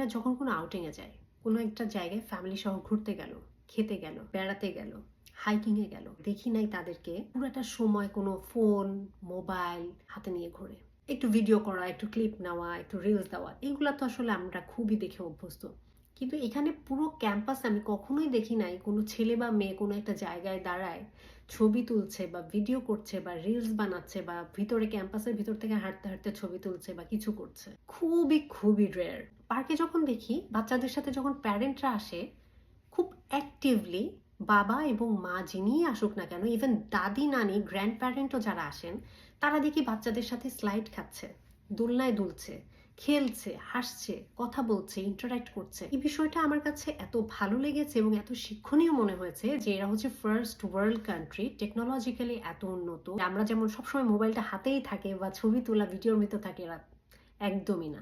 এরা যখন কোনো আউটিংয়ে যায়, কোনো একটা জায়গায় ফ্যামিলি সহ ঘুরতে গেল, খেতে গেল, বেড়াতে গেল হাইকিংয়ে গেল, দেখি নাই তাদেরকে পুরোটা সময় কোনো ফোন মোবাইল হাতে নিয়ে ঘোরে। একটু ভিডিও করা, একটু ক্লিপ নেওয়া, একটু রিলস দেওয়া এইগুলা তো আসলে আমরা খুবই দেখে অভ্যস্ত। কিন্তু এখানে পুরো ক্যাম্পাস আমি কখনোই দেখি নাই। কোনো ছেলে বা মেয়ে কোনো একটা জায়গায় দাঁড়ায় ছবি তুলছে বা ভিডিও করছে বা রিলস বানাচ্ছে বা ভিতরে ক্যাম্পাসের ভিতর থেকে হাঁটতে হাঁটতে ছবি তুলছে বা কিছু করছে। খুবই খুবই রেয়ার পার্কে যখন দেখি, বাচ্চাদের সাথে যখন প্যারেন্টরা আসে, খুব অ্যাক্টিভলি বাবা এবং মা যিনিই আসুক না কেন ইভেন দাদি, নানি গ্র্যান্ড প্যারেন্টও যারা আসেন, তারা দেখি বাচ্চাদের সাথে স্লাইড খাচ্ছে, দোলনায় দুলছে। খেলছে, হাসছে, কথা বলছে ইন্টারাক্ট করছে। এই বিষয়টা আমার কাছে এত ভালো লেগেছে এবং এত শিক্ষণীয় মনে হয়েছে যে এরা হচ্ছে ফার্স্ট ওয়ার্ল্ড কান্ট্রি টেকনোলজিক্যালি এত উন্নত। আমরা যেমন সবসময় মোবাইলটা হাতেই থাকে বা ছবি তোলা ভিডিওর মতো থাকে, এরা একদমই না।